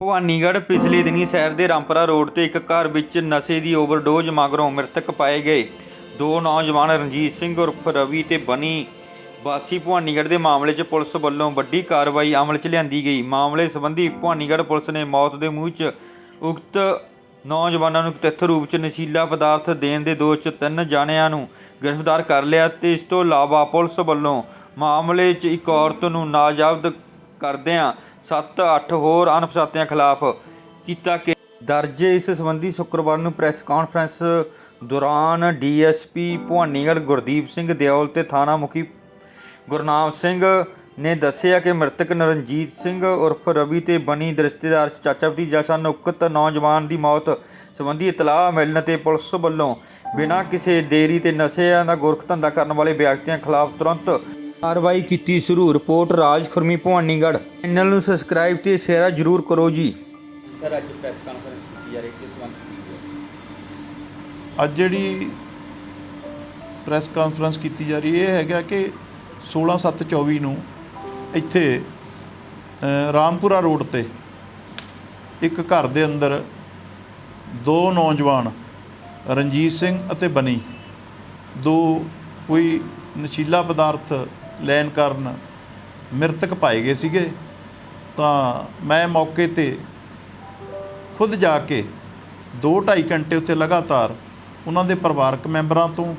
ਭਵਾਨੀਗੜ੍ਹ ਪਿਛਲੇ ਦਿਨੀ ਸ਼ਹਿਰ ਦੇ ਰਾਮਪਰਾ ਰੋਡ ਤੇ ਇੱਕ ਘਰ ਵਿੱਚ ਨਸ਼ੇ ਦੀ ਓਵਰਡੋਜ਼ ਮਗਰੋਂ ਮ੍ਰਿਤਕ ਪਾਏ ਗਏ। ਦੋ ਨੌਜਵਾਨ ਰਣਜੀਤ ਸਿੰਘ ਉਰਫ ਰਵੀ ਤੇ ਬਨੀ ਵਾਸੀ ਭਵਾਨੀਗੜ੍ਹ ਦੇ ਮਾਮਲੇ 'ਚ ਪੁਲਿਸ ਵੱਲੋਂ ਵੱਡੀ ਕਾਰਵਾਈ ਅਮਲ 'ਚ ਲਿਆਂਦੀ ਗਈ। ਮਾਮਲੇ ਸੰਬੰਧੀ ਭਵਾਨੀਗੜ੍ਹ ਪੁਲਿਸ ਨੇ ਮੌਤ ਦੇ ਮੂੰਹ 'ਚ ਉਕਤ ਨੌਜਵਾਨਾਂ ਨੂੰ ਤੱਥ ਰੂਪ 'ਚ ਨਸ਼ੀਲਾ ਪਦਾਰਥ ਦੇਣ ਦੇ ਦੋਸ਼ 'ਚ ਤਿੰਨ ਜਾਣਿਆਂ ਨੂੰ ਗ੍ਰਿਫਤਾਰ ਕਰ ਲਿਆ ਤੇ ਇਸ ਤੋਂ ਇਲਾਵਾ ਪੁਲਿਸ ਵੱਲੋਂ ਮਾਮਲੇ 'ਚ ਇੱਕ ਔਰਤ ਨੂੰ ਨਾਮਜ਼ਦ ਕਰਦਿਆਂ 7-8 ਹੋਰ ਅਣਪਛਾਤਿਆਂ ਖਿਲਾਫ ਕੀਤਾ ਕਿ ਦਰਜ ਇਸ ਸੰਬੰਧੀ ਸ਼ੁੱਕਰਵਾਰ ਨੂੰ ਪ੍ਰੈਸ ਕਾਨਫਰੰਸ ਦੌਰਾਨ ਡੀਐਸਪੀ ਭਵਾਨੀਗੜ੍ਹ ਗੁਰਦੀਪ ਸਿੰਘ ਦਿਓਲ ਤੇ ਥਾਣਾ ਮੁਖੀ ਗੁਰਨਾਮ ਸਿੰਘ ਨੇ ਦੱਸਿਆ ਕਿ ਮ੍ਰਿਤਕ ਨਰਨਜੀਤ ਸਿੰਘ ਉਰਫ ਰਵੀ ਤੇ ਬਣੀ ਦੇ ਰਿਸ਼ਤੇਦਾਰ ਚਾਚਾ ਭਤੀਜਾ ਸਨ। ਉਕਤ ਨੌਜਵਾਨ ਦੀ ਮੌਤ ਸੰਬੰਧੀ ਇਤਲਾਹ ਮਿਲਣ ਤੇ ਪੁਲਿਸ ਵੱਲੋਂ ਬਿਨਾਂ ਕਿਸੇ ਦੇਰੀ ਤੇ ਨਸ਼ਿਆਂ ਦਾ ਗੁਰਖ ਧੰਦਾ ਕਰਨ ਵਾਲੇ ਵਿਅਕਤੀਆਂ ਖਿਲਾਫ ਤੁਰੰਤ ਕਾਰਵਾਈ ਕੀਤੀ ਸ਼ੁਰੂ ਰਿਪੋਰਟ ਰਾਜ ਖੁਰਮੀ ਭਵਾਨੀਗੜ੍ਹ। ਚੈਨਲ ਨੂੰ ਸਬਸਕ੍ਰਾਈਬ ਤੇ ਸ਼ੇਅਰ ਜ਼ਰੂਰ ਕਰੋ ਜੀ। ਸਰ ਅੱਜ ਪ੍ਰੈਸ ਕਾਨਫਰੰਸ ਕੀਤੀ ਜਾ ਰਹੀ ਕਿਸ ਅੱਜ ਜਿਹੜੀ ਪ੍ਰੈਸ ਕਾਨਫਰੰਸ ਕੀਤੀ ਜਾ ਰਹੀ ਇਹ ਹੈਗਾ ਕਿ 16/7/24 ਨੂੰ ਇੱਥੇ ਰਾਮਪੁਰਾ ਰੋਡ ਤੇ ਇੱਕ ਘਰ ਦੇ ਅੰਦਰ ਦੋ ਨੌਜਵਾਨ ਰਣਜੀਤ ਸਿੰਘ ਅਤੇ ਬਨੀ ਦੋ ਕੋਈ ਨਸ਼ੀਲਾ ਪਦਾਰਥ ਲੈਣ ਕਾਰਨ ਮ੍ਰਿਤਕ ਪਾਏ ਗਏ ਸੀਗੇ, ਤਾਂ ਮੈਂ ਮੌਕੇ ਤੇ ਖੁਦ ਜਾ ਕੇ 2-2.5 ਘੰਟੇ ਉੱਥੇ ਲਗਾਤਾਰ ਉਹਨਾਂ ਦੇ ਪਰਿਵਾਰਕ ਮੈਂਬਰਾਂ ਤੋਂ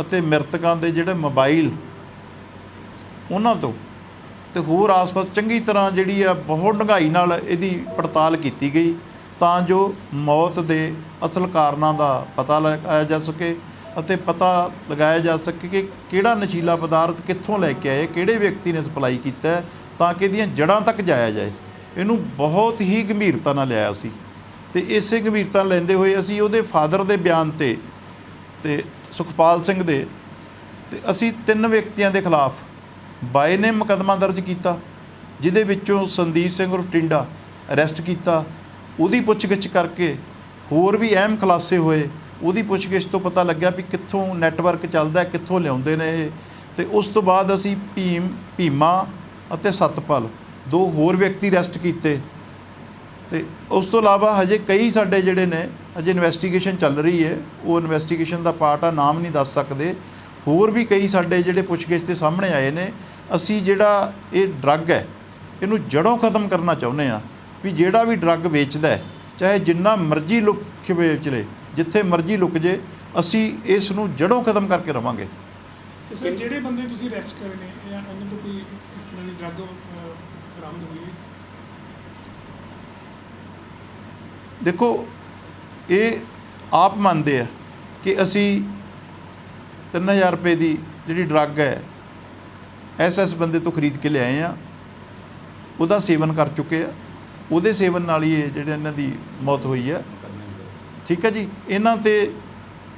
ਅਤੇ ਮ੍ਰਿਤਕਾਂ ਦੇ ਜਿਹੜੇ ਮੋਬਾਈਲ ਉਹਨਾਂ ਤੋਂ ਤੇ ਹੋਰ ਆਸ-ਪਾਸ ਚੰਗੀ ਤਰ੍ਹਾਂ ਜਿਹੜੀ ਆ ਬਹੁਤ ਡੂੰਘਾਈ ਨਾਲ ਇਹਦੀ ਪੜਤਾਲ ਕੀਤੀ ਗਈ ਤਾਂ ਜੋ ਮੌਤ ਦੇ ਅਸਲ ਕਾਰਨਾਂ ਦਾ ਪਤਾ ਲਗਾਇਆ ਜਾ ਸਕੇ ਅਤੇ ਪਤਾ ਲਗਾਇਆ ਜਾ ਸਕੇ ਕਿ ਕਿਹੜਾ ਨਸ਼ੀਲਾ ਪਦਾਰਥ ਕਿੱਥੋਂ ਲੈ ਕੇ ਆਏ, ਕਿਹੜੇ ਵਿਅਕਤੀ ਨੇ ਸਪਲਾਈ ਕੀਤਾ ਤਾਂ ਕਿ ਇਹਦੀਆਂ ਜੜ੍ਹਾਂ ਤੱਕ ਜਾਇਆ ਜਾਏ। ਇਹਨੂੰ ਬਹੁਤ ਹੀ ਗੰਭੀਰਤਾ ਨਾਲ ਲਿਆਇਆ ਸੀ। ਤੇ ਇਸੇ ਗੰਭੀਰਤਾ ਨਾਲ ਲੈਂਦੇ ਹੋਏ ਅਸੀਂ ਉਹਦੇ ਫਾਦਰ ਦੇ ਬਿਆਨ ਤੇ ਤੇ ਸੁਖਪਾਲ ਸਿੰਘ ਦੇ ਤੇ ਅਸੀਂ ਤਿੰਨ ਵਿਅਕਤੀਆਂ ਦੇ ਖਿਲਾਫ ਬਾਏ ਨੇ ਮੁਕੱਦਮਾ ਦਰਜ ਕੀਤਾ, ਜਿਹਦੇ ਵਿੱਚੋਂ ਸੰਦੀਪ ਸਿੰਘ ਉਰਫ ਟਿੰਡਾ ਅਰੈਸਟ ਕੀਤਾ। ਉਹਦੀ ਪੁੱਛਗਿੱਛ ਕਰਕੇ ਹੋਰ ਵੀ ਅਹਿਮ ਖੁਲਾਸੇ ਹੋਏ। ਉਹਦੀ ਪੁੱਛਗਿੱਛ ਤੋਂ ਪਤਾ ਲੱਗਿਆ ਵੀ ਕਿੱਥੋਂ ਨੈਟਵਰਕ ਚੱਲਦਾ ਕਿੱਥੋਂ ਲਿਆਉਂਦੇ ਨੇ ਇਹ। ਤੇ ਉਸ ਤੋਂ ਬਾਅਦ ਅਸੀਂ ਭੀਮ, ਭੀਮਾ ਅਤੇ ਸਤਪਾਲ, ਦੋ ਹੋਰ ਵਿਅਕਤੀ ਅਰੈਸਟ ਕੀਤੇ। ਤੇ ਉਸ ਤੋਂ ਇਲਾਵਾ ਹਜੇ ਕਈ ਸਾਡੇ ਜਿਹੜੇ ਨੇ, ਹਜੇ ਇਨਵੈਸਟੀਗੇਸ਼ਨ ਚੱਲ ਰਹੀ ਹੈ। ਉਹ ਇਨਵੈਸਟੀਗੇਸ਼ਨ ਦਾ ਪਾਰਟ ਆ, ਨਾਮ ਨਹੀਂ ਦੱਸ ਸਕਦੇ। ਹੋਰ ਵੀ ਕਈ ਸਾਡੇ ਜਿਹੜੇ ਪੁੱਛਗਿੱਛ ਦੇ ਸਾਹਮਣੇ ਆਏ ਨੇ। ਅਸੀਂ ਜਿਹੜਾ ਇਹ ਡਰੱਗ ਹੈ, ਇਹਨੂੰ ਜੜੋਂ ਖਤਮ ਕਰਨਾ ਚਾਹੁੰਦੇ ਆ ਵੀ ਜਿਹੜਾ ਵੀ ਡਰੱਗ ਵੇਚਦਾ ਹੈ, ਚਾਹੇ ਜਿੰਨਾ ਮਰਜ਼ੀ ਲੁਕ ਕੇ ਵੇਚ ਲੇ ਜਿੱਥੇ ਮਰਜ਼ੀ ਲੁਕ ਜੇ ਅਸੀਂ ਇਸ ਨੂੰ ਜੜੋਂ ਖਤਮ ਕਰਕੇ ਰਵਾਂਗੇ। ਸਰ ਜਿਹੜੇ ਬੰਦੇ ਤੁਸੀਂ ਅਰੈਸਟ ਕਰੇ ਨੇ ਜਾਂ ਉਹਨਾਂ ਤੋਂ ਕੋਈ ਇਸ ਤਰ੍ਹਾਂ ਦੀ ਡਰੱਗ ਬਰਾਮਦ ਹੋਈ ਹੈ? ਦੇਖੋ ਇਹ ਆਪ ਮੰਨਦੇ ਆ ਕਿ ਅਸੀਂ 3000 ਰੁਪਏ ਦੀ ਜਿਹੜੀ ਡਰੱਗ ਹੈ ਐਸ ਐਸ ਬੰਦੇ ਤੋਂ ਖਰੀਦ ਕੇ ਲਿਆਏ ਆ। ਉਹਦਾ ਸੇਵਨ ਕਰ ਚੁੱਕੇ ਆ। ਉਹਦੇ ਸੇਵਨ ਨਾਲ ਹੀ ਇਹ ਜਿਹੜੇ ਇਹਨਾਂ ਦੀ ਮੌਤ ਹੋਈ ਹੈ ਠੀਕ ਹੈ ਜੀ? ਇਹਨਾਂ ਤੇ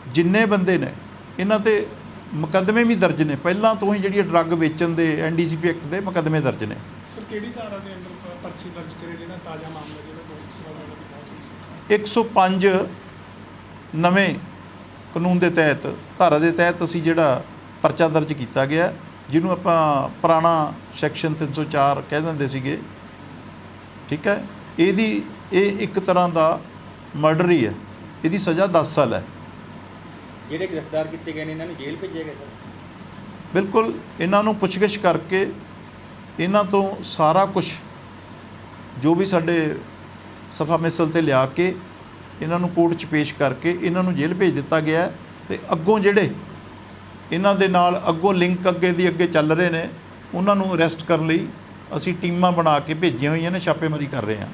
ਜਿੰਨੇ ਬੰਦੇ ਨੇ ਇਹਨਾਂ ਤੇ ਮੁਕੱਦਮੇ ਵੀ ਦਰਜ ਨੇ। ਪਹਿਲਾਂ ਤੋਂ ਹੀ ਜਿਹੜੀ ਡਰੱਗ ਵੇਚਣ ਦੇ ਐਨਡੀਸੀਪੀ ਐਕਟ ਦੇ ਮੁਕੱਦਮੇ ਦਰਜ ਨੇ। ਸਰ ਕਿਹੜੀ ਧਾਰਾ ਦੇ ਅੰਡਰ ਪ- ਪਰਚੀ ਦਰਜ ਕਰੇ ਜਿਹੜਾ ਤਾਜ਼ਾ ਮਾਮਲਾ ਜਿਹੜਾ ਦੋ ਸਵਾਲਾਂ ਦੀ ਮੌਤ ਹੋਈ ਸੀ? 105 ਨਵੇਂ ਕਾਨੂੰਨ ਦੇ ਤਹਿਤ ਧਾਰਾ ਦੇ ਤਹਿਤ ਅਸੀਂ ਜਿਹੜਾ ਪਰਚਾ ਦਰਜ ਕੀਤਾ ਗਿਆ ਜਿਹਨੂੰ ਆਪਾਂ ਪੁਰਾਣਾ ਸੈਕਸ਼ਨ 304 ਕਹਿ ਦਿੰਦੇ ਸੀਗੇ। ਠੀਕ ਹੈ? ਇਹਦੀ ਇਹ ਇੱਕ ਤਰ੍ਹਾਂ ਦਾ ਮਰਡਰ ਹੀ ਹੈ। ਇਹਦੀ ਸਜ਼ਾ 10 ਸਾਲ ਹੈ। ਜਿਹੜੇ ਗ੍ਰਿਫਤਾਰ ਕੀਤੇ ਗਏ ਨੇ ਇਹਨਾਂ ਨੂੰ ਜੇਲ੍ਹ ਭੇਜਿਆ ਗਿਆ ਸਰ ਬਿਲਕੁਲ ਇਹਨਾਂ ਨੂੰ ਪੁੱਛਗਿੱਛ ਕਰਕੇ ਇਹਨਾਂ ਤੋਂ ਸਾਰਾ ਕੁਝ ਜੋ ਵੀ ਸਾਡੇ ਸਫਾ ਮਿਸਲ ਤੇ ਲਿਆ ਕੇ ਇਹਨਾਂ ਨੂੰ ਕੋਰਟ 'ਚ ਪੇਸ਼ ਕਰਕੇ ਇਹਨਾਂ ਨੂੰ ਜੇਲ੍ਹ ਭੇਜ ਦਿੱਤਾ ਗਿਆ ਹੈ ਤੇ ਅੱਗੋਂ ਜਿਹੜੇ ਇਹਨਾਂ ਦੇ ਨਾਲ ਅੱਗੋਂ ਲਿੰਕ ਅੱਗੇ ਦੀ ਅੱਗੇ ਚੱਲ ਰਹੇ ਨੇ ਉਹਨਾਂ ਨੂੰ ਅਰੈਸਟ ਕਰਨ ਲਈ ਅਸੀਂ ਟੀਮਾਂ ਬਣਾ ਕੇ ਭੇਜੀਆਂ ਹੋਈਆਂ ਨੇ ਛਾਪੇਮਾਰੀ ਕਰ ਰਹੇ ਹਾਂ।